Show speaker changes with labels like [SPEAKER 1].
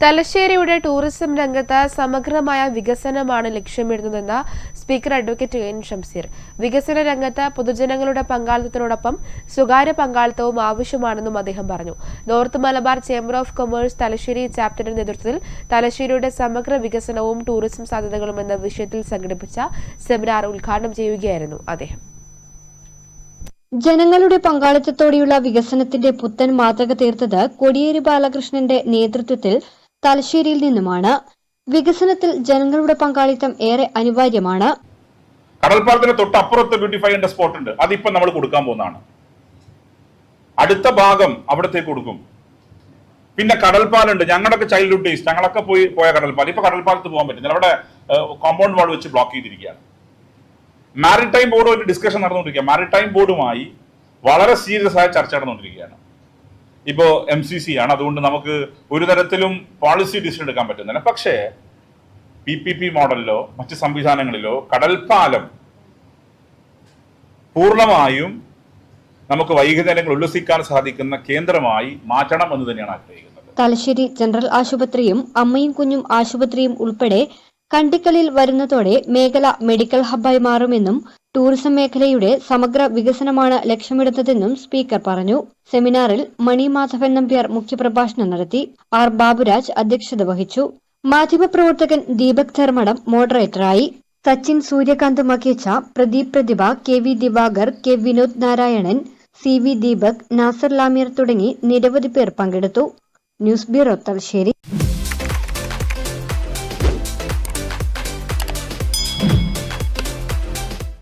[SPEAKER 1] തലശ്ശേരിയുടെ tourism രംഗത്ത് സമഗ്രമായ വികസനമാണ് ലക്ഷ്യമിടുന്നതെന്ന് സ്പീക്കർ അഡ്വക്കേറ്റ് എൻ ഷംസീർ വികസന രംഗത്ത് പൊതുജനങ്ങളുടെ പങ്കാളിത്തത്തിനോടൊപ്പം സ്വകാര്യ പങ്കാളിത്തവും ആവശ്യമാണെന്നും അദ്ദേഹം പറഞ്ഞു. North Malabar Chamber of Commerce Thalassery ചാപ്റ്ററിന്റെ നേതൃത്വത്തിൽ തലശ്ശേരിയുടെ സമഗ്ര വികസനവും ടൂറിസം സാധ്യതകളും എന്ന വിഷയത്തിൽ സംഘടിപ്പിച്ച സെമിനാർ ഉദ്ഘാടനം ചെയ്യുകയായിരുന്നു അദ്ദേഹം.
[SPEAKER 2] ജനങ്ങളുടെ പങ്കാളിത്തത്തോടെയുള്ള വികസനത്തിന്റെ പുത്തൻ മാതൃക തീർത്തത് കോടിയേരി ബാലകൃഷ്ണന്റെ നേതൃത്വത്തിൽ തലശ്ശേരിയിൽ നിന്നുമാണ്. വികസനത്തിൽ ജനങ്ങളുടെ പങ്കാളിത്തം ഏറെ അനിവാര്യമാണ്.
[SPEAKER 3] കടൽപ്പാലത്തിന് തൊട്ടപ്പുറത്ത് ബ്യൂട്ടിഫൈ എன்ற സ്പോട്ട് ഉണ്ട്. അതിപ്പോ നമ്മൾ കൊടുക്കാൻ പോകുന്നതാണ്. അടുത്ത ഭാഗം അവിടത്തേക്ക് കൊടുക്കും. പിന്നെ കടൽപ്പാലുണ്ട് ഞങ്ങളുടെയൊക്കെ ചൈൽഡ്ഹുഡ് ഡേയ്സ് ഞങ്ങളൊക്കെ പോയി പോയ കടൽപ്പാലം ഇപ്പൊ കടൽപ്പാലത്ത് പോകാൻ പറ്റുന്നില്ല അവിടെ കോമ്പൗണ്ട് വാൾ വെച്ച് ബ്ലോക്ക് ചെയ്തിരിക്കുകയാണ്. മാരിടൈം ബോർഡ് ഒരു ഡിസ്കഷൻ നടന്നുകൊണ്ടിരിക്കുക മാരിടൈം ബോർഡുമായി വളരെ സീരിയസ് ആയ ചർച്ച നടന്നുകൊണ്ടിരിക്കുകയാണ്. ഇപ്പോ എം സി സി ആണ്. അതുകൊണ്ട് നമുക്ക് ഒരു തരത്തിലും പോളിസി ഡിസിഷൻ എടുക്കാൻ പറ്റുന്നില്ല. പക്ഷേ പി പി പി മോഡലിലോ മറ്റ് സംവിധാനങ്ങളിലോ കടൽപ്പാലം പൂർണമായും നമുക്ക് വൈകുന്നേരങ്ങൾ ഉല്ലസിക്കാൻ സാധിക്കുന്ന കേന്ദ്രമായി മാറ്റണം എന്ന് തന്നെയാണ് ആഗ്രഹിക്കുന്നത്.
[SPEAKER 2] തലശ്ശേരി ജനറൽ ആശുപത്രിയും അമ്മയും കുഞ്ഞും ആശുപത്രിയും ഉൾപ്പെടെ കണ്ടിക്കലിൽ വരുന്നതോടെ മേഖല മെഡിക്കൽ ഹബ്ബായി മാറുമെന്നും ടൂറിസം മേഖലയുടെ സമഗ്ര വികസനമാണ് ലക്ഷ്യമിടുന്നതെന്നും സ്പീക്കർ പറഞ്ഞു. സെമിനാറിൽ മണി മാധവൻ നമ്പ്യാർ മുഖ്യപ്രഭാഷണം നടത്തി. ആർ ബാബുരാജ് അധ്യക്ഷത വഹിച്ചു. മാധ്യമപ്രവർത്തകൻ Deepak Dharmadam മോഡറേറ്ററായി. Sachin Suryakant Makhecha Pradeep Prathibha K V Divakar K Vinod Narayanan C V Deepak Nasar Lamiyar തുടങ്ങി നിരവധി പേർ പങ്കെടുത്തു. News bureau Thalassery.